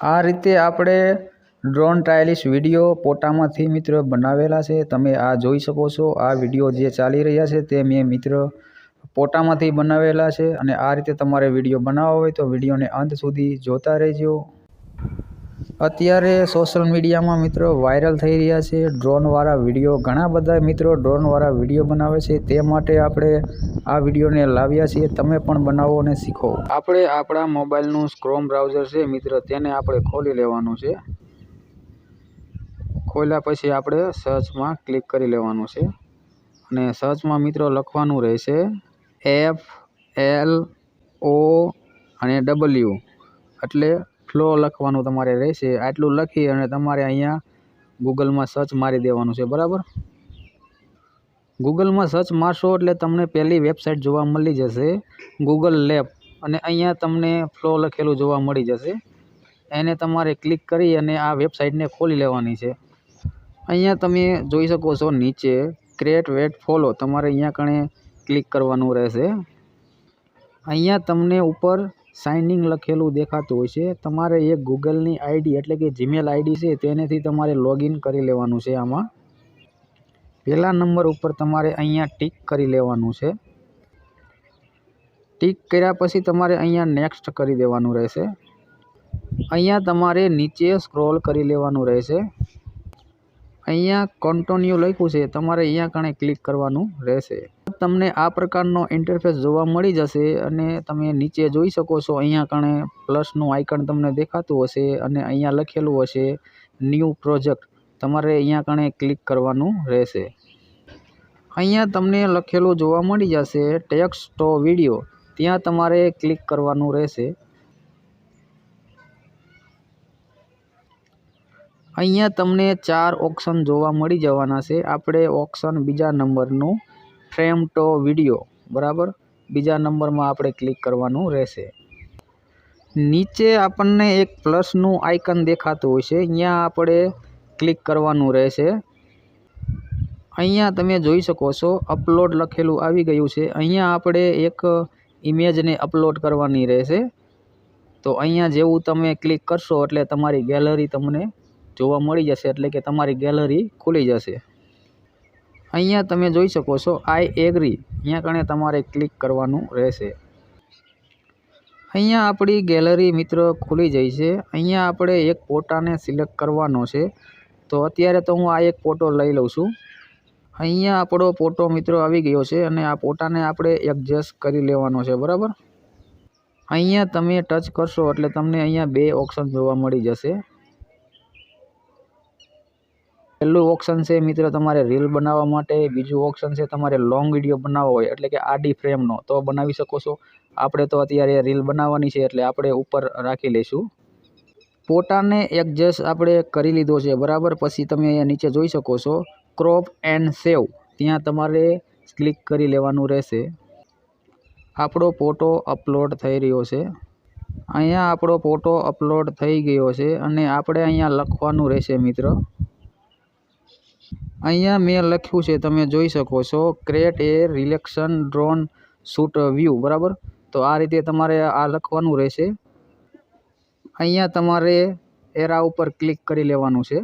આ રીતે આપણે ડ્રોન ટાઇલિશ વીડિયો પોટામાંથી મિત્ર બનાવેલા છે. તમે આ જોઈ શકો છો. આ વીડિયો જે ચાલી રહ્યા છે તે મેં મિત્ર પોટામાંથી બનાવેલા છે અને આ રીતે તમારે વીડિયો બનાવવો હોય તો વિડીયોને અંત સુધી જોતા રહેજો. અત્યારે સોશિયલ મીડિયામાં મિત્રો વાયરલ થઈ રહ્યા છે. ડ્રોનવાળા વીડિયો ઘણા બધા મિત્રો ડ્રોનવાળા વીડિયો બનાવે છે. તે માટે આપણે આ વિડીયોને લાવ્યા છીએ. તમે પણ બનાવો અને શીખો. આપણે આપણા મોબાઈલનું સ્ક્રોમ બ્રાઉઝર છે મિત્ર. તેને આપણે ખોલી લેવાનું છે. ખોલ્યા પછી આપણે સર્ચમાં ક્લિક કરી લેવાનું છે. અને સર્ચમાં મિત્રો લખવાનું રહેશે એફ એલ ઓ અને ડબલ્યુ એટલે ફ્લો લખવાનું તમારે રહેશે. આટલું લખી અને તમારે અહીંયા ગૂગલમાં સર્ચ મારી દેવાનું છે, બરાબર? ગૂગલમાં સર્ચ મારશો એટલે તમને પહેલી વેબસાઇટ જોવા મળી જશે, ગૂગલ લેબ. અને અહીંયા તમને ફ્લો લખેલું જોવા મળી જશે. એને તમારે ક્લિક કરી અને આ વેબસાઇટને ખોલી લેવાની છે. અહીંયા તમે જોઈ શકો છો નીચે ક્રિએટ વેટ ફોલો તમારે અહીંયા કણે ક્લિક કરવાનું રહેશે. અહીંયા તમને ઉપર સાઇનિંગ લખેલું દેખાતું હોય છે. તમારે એક ગૂગલની આઈડી એટલે કે જીમેલ આઈડી છે તેનેથી તમારે લોગિન કરી લેવાનું છે આમાં. પહેલા નંબર ઉપર તમારે અહીંયા ટીક કરી લેવાનું છે. ટીક કર્યા પછી તમારે અહીંયા નેક્સ્ટ કરી દેવાનું રહેશે. અહીંયા તમારે નીચે સ્ક્રોલ કરી લેવાનું રહેશે. અહીંયા કન્ટિન્યુ લખ્યું છે. તમારે અહીંયા કણે ક્લિક કરવાનું રહેશે. તમને આ પ્રકારનો ઇન્ટરફેસ જોવા મળી જશે અને તમે નીચે જોઈ શકો છો, અહીંયા કણે પ્લસનું આઇકન તમને દેખાતું હશે અને અહીંયા લખેલું હશે ન્યૂ પ્રોજેક્ટ તમારે અહીંયા કણે ક્લિક કરવાનું રહેશે. અહીંયા તમને લખેલું જોવા મળી જશે ટેક્સ ટો વીડિયો ત્યાં તમારે ક્લિક કરવાનું રહેશે. અહીંયા તમને ચાર ઓપ્શન જોવા મળી જવાના છે. આપણે ઓપ્શન બીજા નંબરનું ફ્રેમ ટો વીડિયો, બરાબર? બીજા નંબરમાં આપણે ક્લિક કરવાનું રહેશે. નીચે આપણને એક પ્લસનું આઇકન દેખાતું હોય છે. અહીંયા આપણે ક્લિક કરવાનું રહેશે. અહીંયા તમે જોઈ શકો છો, અપલોડ લખેલું આવી ગયું છે. અહીંયા આપણે એક ઇમેજને અપલોડ કરવાની રહેશે. તો અહીંયા જેવું તમે ક્લિક કરશો એટલે તમારી ગેલેરી તમને જોવા મળી જશે. એટલે કે તમારી ગેલેરી ખુલી જશે. અહીંયા તમે જોઈ શકો છો આઈ એગ્રી અહીંયા કણે તમારે ક્લિક કરવાનું રહેશે. અહીંયા આપણી ગેલેરી મિત્રો ખુલી જાય છે. અહીંયા આપણે એક ફોટાને સિલેક્ટ કરવાનો છે. તો અત્યારે તો હું આ એક ફોટો લઈ લઉં છું. અહીંયા આપણો ફોટો મિત્રો આવી ગયો છે અને આ ફોટાને આપણે એડજસ્ટ કરી લેવાનો છે, બરાબર? અહીંયા તમે ટચ કરશો એટલે તમને અહીંયા બે ઓપ્શન જોવા મળી જશે. પહેલું ઓપ્શન છે મિત્ર તમારે રીલ બનાવવા માટે, બીજું ઓપ્શન છે તમારે લોંગ વીડિયો બનાવવો હોય, એટલે કે આડી ફ્રેમનો તો બનાવી શકો છો. આપણે તો અત્યારે રીલ બનાવવાની છે, એટલે આપણે ઉપર રાખી લઈશું. પોટાને એડજસ્ટ આપણે કરી લીધો છે, બરાબર? પછી તમે અહીંયા નીચે જોઈ શકો છો. ક્રોપ એન્ડ સેવ ત્યાં તમારે ક્લિક કરી લેવાનું રહેશે. આપણો ફોટો અપલોડ થઈ રહ્યો છે. અહીંયા આપણો ફોટો અપલોડ થઈ ગયો છે, અને આપણે અહીંયા લખવાનું રહેશે, મિત્ર. અહીંયા મેં લખ્યું છે, તમે જોઈ શકો છો create a relaxation drone shoot view બરાબર? તો આ રીતે તમારે આ લખવાનું રહેશે. અહીંયા તમારે એરા ઉપર ક્લિક કરી લેવાનું છે.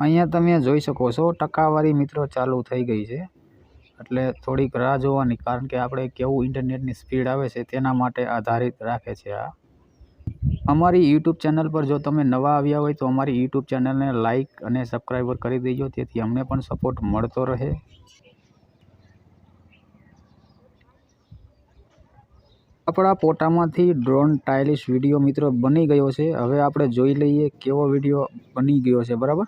અહીંયા તમે જોઈ શકો છો, ટકાવારી મિત્રો ચાલુ થઈ ગઈ છે. એટલે થોડીક રાહ જોવાની, કારણ કે આપણે કેવું ઇન્ટરનેટની સ્પીડ આવે છે તેના માટે આધારિત રાખે છે આ. અમારી યુટ્યુબ ચેનલ પર જો તમે નવા આવ્યા હોય તો અમારી યુટ્યુબ ચેનલને લાઇક અને સબસ્ક્રાઈબર કરી દેજો તેથી અમને પણ સપોર્ટ મળતો રહે. આપણા પોટામાંથી ડ્રોન ટાઇલિશ વીડિયો મિત્રો બની ગયો છે. હવે આપણે જોઈ લઈએ કેવો વીડિયો બની ગયો છે, બરાબર?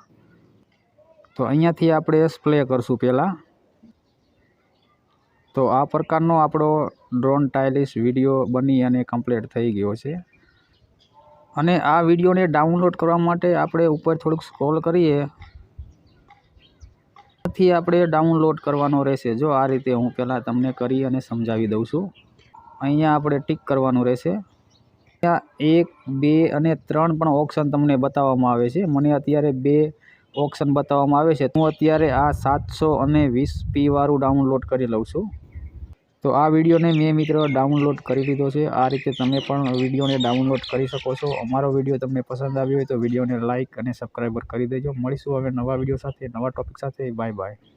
તો અહીંયાથી આપણે સ્પ્લે કરશું પહેલાં. તો આ પ્રકારનો આપણો ડ્રોન ટાઇલિશ વીડિયો બની અને કમ્પ્લીટ થઈ ગયો છે. અને આ વિડીયોને ડાઉનલોડ કરવા માટે આપણે ઉપર થોડુંક સ્ક્રોલ કરીએ. થી આપણે ડાઉનલોડ કરવાનો રહેશે. જો આ રીતે હું પહેલાં તમને કરી અને સમજાવી દઉં છું. અહીંયા આપણે ટીક કરવાનું રહેશે. ત્યાં એક, બે અને ત્રણ પણ ઓપ્શન તમને બતાવવામાં આવે છે. મને અત્યારે બે ઓપ્શન બતાવવામાં આવે છે. હું અત્યારે આ સાતસો અને વીસ પી વાળું ડાઉનલોડ કરી લઉં છું. તો આ વિડીયોને મેં મિત્રો ડાઉનલોડ કરી લીધો છે. આ રીતે તમે પણ વિડીયોને ડાઉનલોડ કરી શકો છો. અમારો વીડિયો તમને પસંદ આવ્યો હોય તો વિડીયોને લાઇક અને સબસ્ક્રાઈબર કરી દેજો. મળીશું હવે નવા વીડિયો સાથે, નવા ટોપિક સાથે. Bye bye.